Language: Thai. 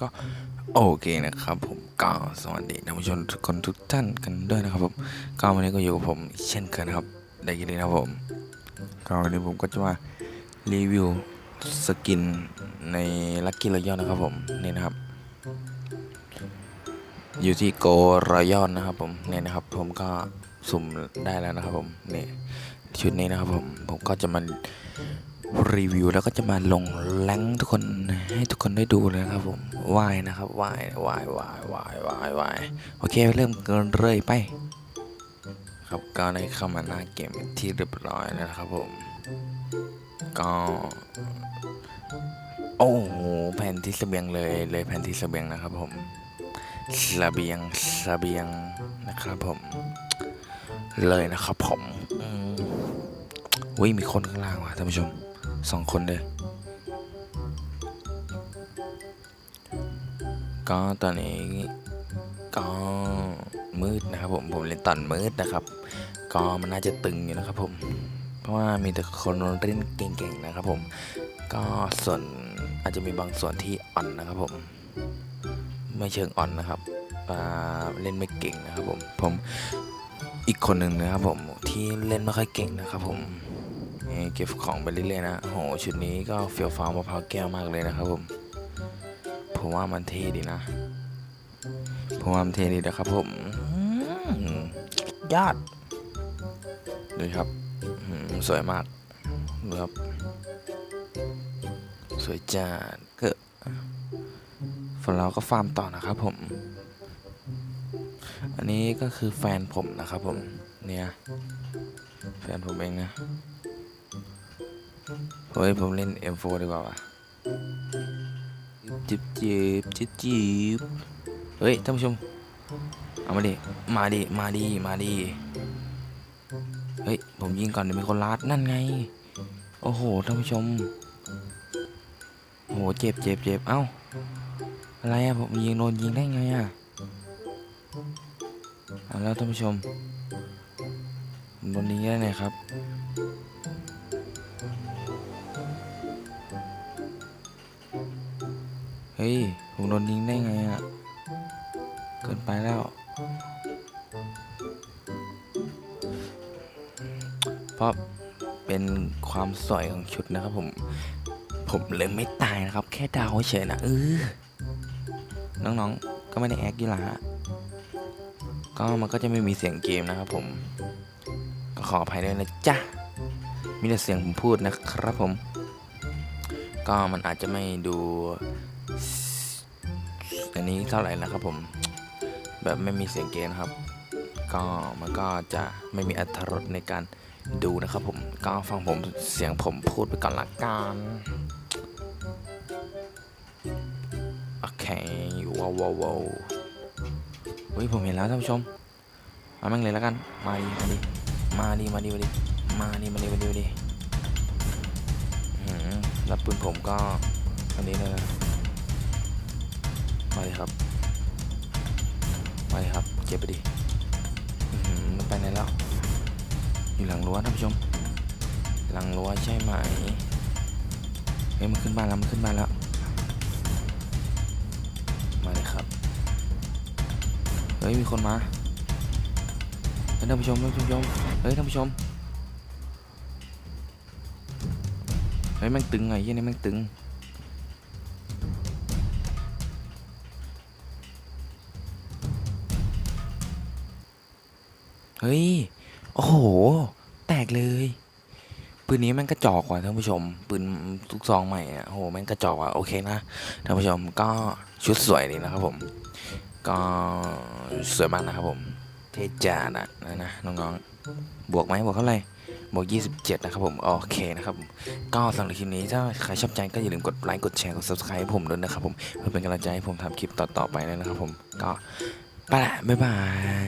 ก็โอเคนะครับ ผมก็สวัสดีท่านผู้ชมทุกคนทุกท่านกันด้วยนะครับผมก็วันนี้ก็อยู่กับผมเช่นเคยนะครับได้ยินดีนะครับผมก็วันนี้ผมก็จะมารีวิวสกินในลั c กี้รอย l นะครับผมนี่นะครับ อยู่ที่โกรอย l นะครับผมเนี่ยนะครับ ผมก็สุ่มได้แล้วนะครับผมนี่ชุดนี้นะครับผมผมก็จะมา รีวิวแล้วก็จะมาลงแรงทุกคนให้ทุกคนได้ดูเลยครับผมวายนะครับวายวายวายวายวายวายโอเคเริ่มกันเลยไป ครับก็ได้เข้ามาหน้าเกมที่เรียบร้อยแล้วนะครับผมก็โอ้โหแผ่นที่เสบียงเลยเลยแผ่นที่เสบียงนะครับผมเสบียงเสบียงนะครับผม เลยนะครับผมอืมอุ้ยมีคนข้างล่างว่ะท่านผู้ชม สองคนเลยก็ตอนนี้ก็มืดนะครับผมผมเล่นตอนมืดนะครับ ก็มันน่าจะตึงอยู่นะครับผม เพราะว่ามีแต่คนเล่นเก่งๆนะครับผม ก็ส่วนอาจจะมีบางส่วนที่อ่อนนะครับผม ไม่เชิงอ่อนนะครับเล่นไม่เก่งนะครับผมผมอีกคนหนึ่งนะครับผมที่เล่นไม่ค่อยเก่งนะครับผม เก็บของไปเรื่อยๆนะโหชุดนี้ก็เฟี้ยวฟ้าวมะพร้าวแก้วมากเลยนะครับผมผมว่ามันเท่ดีนะผมว่ามันเท่ดีนะครับผมยอดดูครับสวยมากดูครับ สวยจัดเกิดฝนเราก็ฟาร์มต่อนะครับผม อันนี้ก็คือแฟนผมนะครับผมเนี่ยแฟนผมเองนะ เฮ้ยผมเล่น M4 ดีกว่าว่ะจิบจิบจิบจิบเฮ้ยท่านผู้ชม เอามาดิ มาดิ มาดิ มาดิ เฮ้ย ผมยิงก่อนเดี๋ยวมีคนลัดนั่นไง โอ้โหท่านผู้ชม โอ้โหเจ็บเจ็บเจ็บเอ้า อะไรอะผมยิงโดนยิงได้ไงอะเอาแล้วท่านผู้ชมผมโดนยิงได้ไงครับ เฮ้ย ผมโดนยิงได้ไงอะ่ะเกินไปแล้ว เพราะเป็นความสวยของชุดนะครับผม ผมเลยไม่ตายนะครับ แค่ดาวเฉยนะเออน้องๆ ก็ไม่ได้แอคอยี่ละก็มันก็จะไม่มีเสียงเกมนะครับผม ก็ขออภัยด้วยนะจ๊ะ มีแต่เสียงผมพูดนะครับผม ก็มันอาจจะไม่ดู อันนี้เท่าไหร่นะครับผม แบบไม่มีเสียงเกณฑ์ครับ ก็มันก็จะไม่มีอรรถรสในการดูนะครับผม ก็ฟังผมเสียงผมพูดไปก่อนละกันโอเคว้าวว้าวเฮ้ยผมเห็นแล้วท่านผู้ชมมาแม่งเลยแล้วกัน มาดีมาดีมาดีมาดีมาดีมาดีมาดีมาดีมาดีแล้วปืนผมก็อันนี้เลยนะ มาเลยครับมาเลยครับ เก็บไปดิมันไปไหนแล้ว อยู่หลังรั้วท่านผู้ชม หลังรั้วใช่ไหมเฮ้ยมันขึ้นบ้านแล้วมันขึ้นบ้านแล้ว มาเลยครับ เฮ้ยมีคนมา เฮ้ยท่านผู้ชมท่านผู้ชม เฮ้ยท่านผู้ชม เฮ้ยแม่งตึงไงเฮียนี่แม่งตึง เฮ้ย โอ้โห แตกเลย ปืนนี้แม่งกระจอกว่ะท่านผู้ชม ปืนทุกซองใหม่อะโอ้โหแม่งกระจอกว่ะโอเคนะท่านผู้ชมก็ชุดสวยดีนะครับผม ก็สวยมากนะครับผม เทจาดอะนะนะน้องๆ บวกไหมบวกเท่าไหร่บวก27 นะครับผม โอเคนะครับ ก็สำหรับคลิปนี้ถ้าใครชอบใจก็อย่าลืมกดไลค์ กดแชร์ กด subscribe ให้ผมด้วยนะครับผม เพื่อเป็นกำลังใจให้ผมทำคลิปต่อ ๆ ไปเลยนะครับผม ก็ไปละบ๊ายบาย